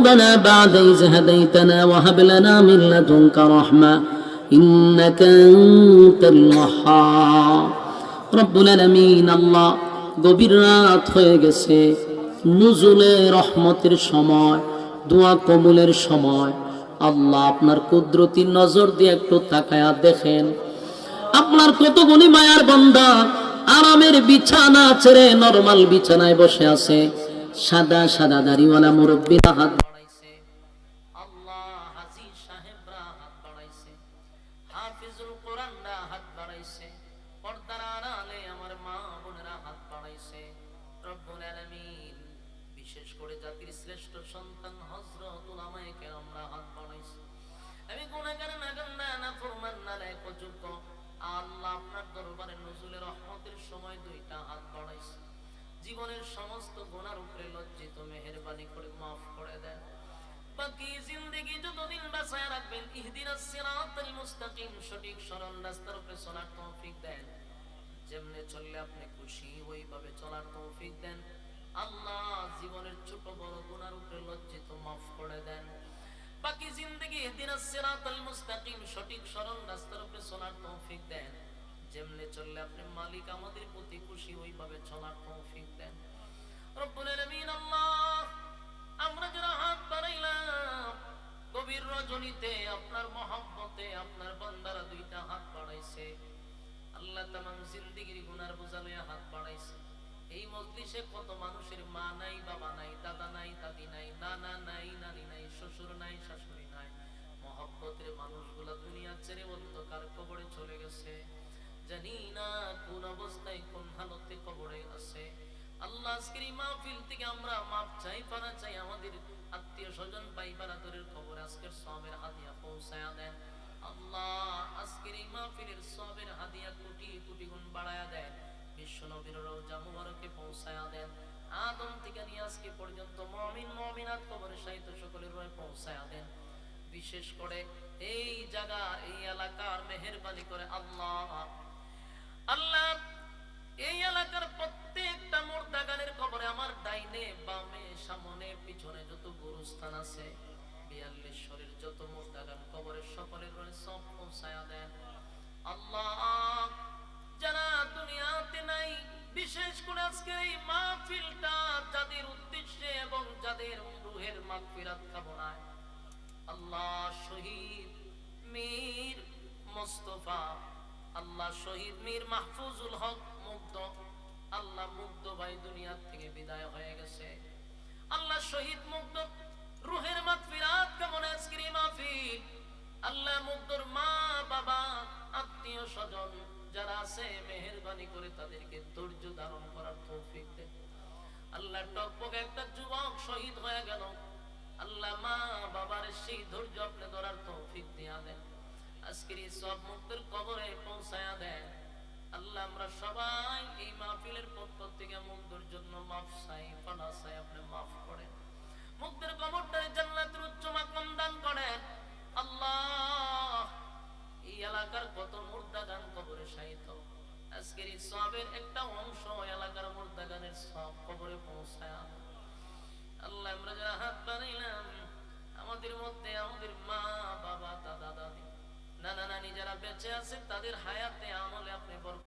ربنا بعد إذ هديتنا وهب لنا من لدنك رحمة إنك أنت الوهاب رب العالمين الله গভীর রাত হয়ে গেছে নুজুলে রহমতের সময় দোয়া কবুলের সময় আল্লাহ আপনার কুদরতি নজর দিয়ে একটু তাকায়া দেখেন আপনার কত গুণী মায়ার বান্দা আরামের বিছানা ছেড়ে নরমাল বিছানায় বসে আছে সাদা সাদা দাড়িওয়ালা মুরব্বীরা হাত বাড়াইছে পর্দার আড়ালে আমার মা বোনেরা হাত বাড়াইছে। রব্বুল আলামিন, বিশেষ করে জাতির শ্রেষ্ঠ সন্তান হযরত উলামায়ে কেরামরা হাত বাড়াইছে। আমি গুনাহগার নাগান্না না ফরমান না লায়ক যোগ্য আল্লাহ আপনার দরবারে নজুলে রহমতের সময় দুইটা হাত বাড়াইছে। জীবনের সমস্ত গুনার উপরে লজ্জিত দেন যেমনে চললে আপনি লজ্জিত মাফ করে দেন। বাকি সঠিক সরল রাস্তার উপরে দেন। যেমনে চললে আপনি মালিক আমাদের প্রতি খুশি, ওইভাবে চলার তৌফিক দেন। রব্বুল আলামিন রজনীতে আপনার মহব্বতে, আপনার বান্দারা দুইটা হাত বাড়াইছে। আল্লাহ তামাম জিন্দিগির গুনার বোঝা লইয়া হাত বাড়াইছে। এই মজলিসে কত মানুষের মা নাই, বাবা নাই, দাদা নাই, দাদি নাই, নানা নাই, নানি নাই, শ্বশুর নাই, শাশুড়ি নাই। মহব্বতের মানুষগুলা দুনিয়া ছেড়ে অন্ধকার কবরে চলে গেছে। জানি না কোন অবস্থায় কোন হালতে কবরে আছে। আল্লাহ মাহফিল থেকে আমরা মাপ চাই পানা চাই, আমাদের আত্মীয় স্বজন ভাই বারাদরের খবর আজকের সবের হাদিয়া পৌঁছায়া দেন। আল্লাহ আজকের এই মাহফিলের সবের হাদিয়া কোটি কোটি গুণ বাড়ায়া দেন, বিশ্ব নবীর রওজা মুবারকে পৌঁছায়া দেন। আদম থেকে নিয়ে আজকে পর্যন্ত মুমিন কবরে সাহিত্য সকলের পৌঁছায়া দেন। বিশেষ করে এই জায়গা এই এলাকার মেহেরবানি করে আল্লাহ। আল্লাহ, এই এলাকার প্রত্যেকটা মুর্দাগানের আছে। বিয়াল্লিশ্বরের যত মুর্দাগান কবরের সকলের রয়ে সব পৌঁছায়া দেন। আল্লাহ, যারা দুনিয়াতে নাই, বিশেষ করে আজকে এই মাহফিলটা যাদের উদ্দেশ্যে এবং যাদের রুহের মাগফিরাত কামনায়। আল্লাহ শহীদ মীর মোস্তফা, আল্লাহ শহীদ মীর মাহফুজুল হক মুগ্ধ, আল্লাহ মুগ্ধ ভাই দুনিয়ার থেকে বিদায় হয়ে গেছে। আল্লাহ শহীদ মুগ্ধ রুহের মাগফিরাত কেমন আজকের মাহফিল? আল্লাহ মুগ্ধর মা, বাবা, আত্মীয় স্বজন যারা আছে, মেহেরবানি করে তাদেরকে ধৈর্য ধারণ করার তৌফিক দেন। আল্লাহ টকবক একটা যুবক শহীদ হয়ে গেল। আল্লাহ মা, বাবার সেই ধৈর্য আপনি ধরার তৌফিক দিয়া দেন। আজকের এই সব মুক্তের কবরে পৌঁছায়া দেন। আল্লাহ আমরা সবাই এই মাহফিলের পক্ষ থেকে মুগ্ধর জন্য মাফ চাই পানা চাই, আপনি মাফ মুগ্ধের কবরটারে জান্নাতের উচ্চ মাকাম দান করেন আল্লাহ, এই এলাকার কত মুর্দাগান কবরে সাহিত আজকের এই সবের একটা অংশ এলাকার মুর্দাগানের সব কবরে পৌঁছায়। আল্লাহ, আমরা যারা হাত বানাইলাম আমাদের মধ্যে আমাদের মা, বাবা দাদা, দাদি, নানা নানি যারা বেঁচে আছে, তাদের হায়াতে আমলে আপনি বরকত